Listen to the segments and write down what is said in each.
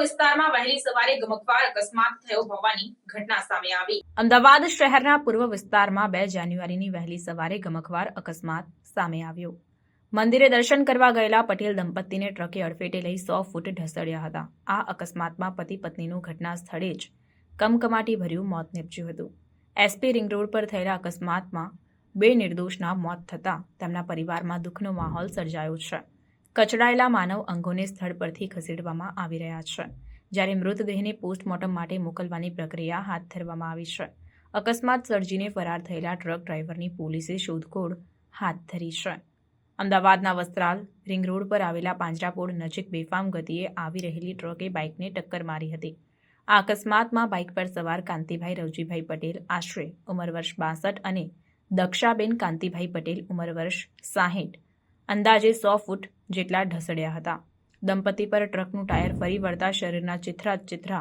વિસ્તારમાં વહેલી સવારે ગમકવાર અકસ્માત થયો હોવાની ઘટના સામે આવી. અમદાવાદ શહેરના પૂર્વ વિસ્તારમાં બે જાન્યુઆરીની વહેલી સવારે ગમકવાર અકસ્માત સામે આવ્યો. મંદિરે દર્શન કરવા ગયેલા પટેલ દંપતીને ટ્રકે અડફેટે લઈ સો ફૂટ ઢસડ્યા હતા. આ અકસ્માતમાં પતિ પત્નીનું ઘટના સ્થળે જ કમકમાટી ભર્યું મોત નીપજ્યું હતું. એસપી રિંગ રોડ પર થયેલા અકસ્માતમાં બે નિર્દોષના મોત થતાં તેમના પરિવારમાં દુઃખનો માહોલ સર્જાયો છે. કચડાયેલા માનવ અંગોને સ્થળ પરથી ખસેડવામાં આવી રહ્યા છે. જ્યારે મૃતદેહને પોસ્ટમોર્ટમ માટે મોકલવાની પ્રક્રિયા હાથ ધરવામાં આવી છે. અકસ્માત સર્જીને ફરાર થયેલા ટ્રક ડ્રાઈવરની પોલીસે શોધખોળ હાથ ધરી છે. અમદાવાદના વસ્ત્રાલ રિંગ રોડ પર આવેલા પાંજરાપોળ નજીક બેફામ ગતિએ આવી રહેલી ટ્રકે બાઇકને ટક્કર મારી હતી. આ અકસ્માતમાં બાઇક પર સવાર કાંતિભાઈ રવજીભાઈ પટેલ આશરે ઉંમર વર્ષ બાસઠ અને દક્ષાબેન કાંતિભાઈ પટેલ ઉંમર વર્ષ સાહીઠ અંદાજે સો ફૂટ જેટલા ઢસડ્યા હતા. દંપતી પર ટ્રકનું ટાયર ફરી વળતા શરીરના ચિથરા ચિથરા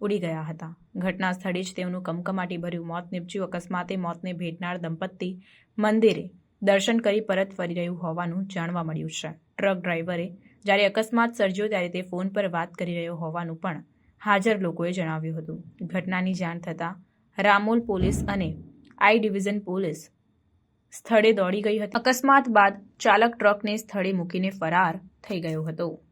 ઉડી ગયા હતા. ઘટના સ્થળે જ તેમનું કમકમાટી ભર્યું મોત નીપજ્યું. અકસ્માતે મોતને ભેટનાર દંપતી મંદિરે દર્શન કરી પરત ફરી રહ્યું હોવાનું જાણવા મળ્યું છે. ટ્રક ડ્રાઈવરે જ્યારે અકસ્માત સર્જ્યો ત્યારે તે ફોન પર વાત કરી રહ્યો હોવાનું પણ હાજર લોકોએ જણાવ્યું હતું. ઘટનાની જાણ થતાં રામોલ પોલીસ અને આઈ ડિવિઝન પોલીસ સ્થળે દોડી ગઈ હતી. અકસ્માત બાદ ચાલક ટ્રકને સ્થળે મૂકીને ફરાર થઈ ગયો હતો.